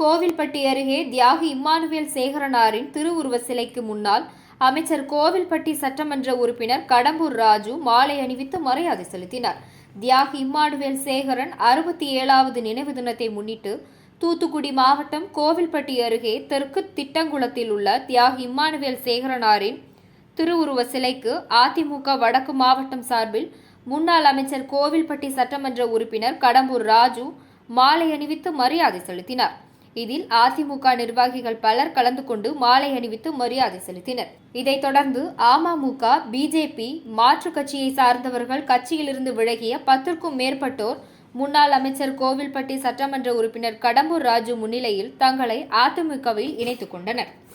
கோவில்பட்டி அருகே தியாகி இம்மானுவேல் சேகரனாரின் திருவுருவ சிலைக்கு முன்னால் அமைச்சர் கோவில்பட்டி சட்டமன்ற உறுப்பினர் கடம்பூர் ராஜு மாலை அணிவித்து மரியாதை செலுத்தினார். தியாகி இம்மானுவேல் சேகரன் அறுபத்தி ஏழாவது நினைவு தினத்தை முன்னிட்டு தூத்துக்குடி மாவட்டம் கோவில்பட்டி அருகே தெற்கு திட்டங்குளத்தில் உள்ள தியாகி இம்மானுவேல் சேகரனாரின் திருவுருவ சிலைக்கு அதிமுக வடக்கு மாவட்டம் சார்பில் முன்னாள் அமைச்சர் கோவில்பட்டி சட்டமன்ற உறுப்பினர் கடம்பூர் ராஜு மாலை அணிவித்து மரியாதை செலுத்தினார். இதில் அதிமுக நிர்வாகிகள் பலர் கலந்து கொண்டு மாலை அணிவித்து மரியாதை செலுத்தினர். இதைத் தொடர்ந்து அமமுக பிஜேபி மாற்றுக் கட்சியை சார்ந்தவர்கள் கட்சியிலிருந்து விலகிய பத்திற்கும் மேற்பட்டோர் முன்னாள் அமைச்சர் கோவில்பட்டி சட்டமன்ற உறுப்பினர் கடம்பூர் ராஜு முன்னிலையில் தங்களை அதிமுகவில் இணைத்துக் கொண்டனர்.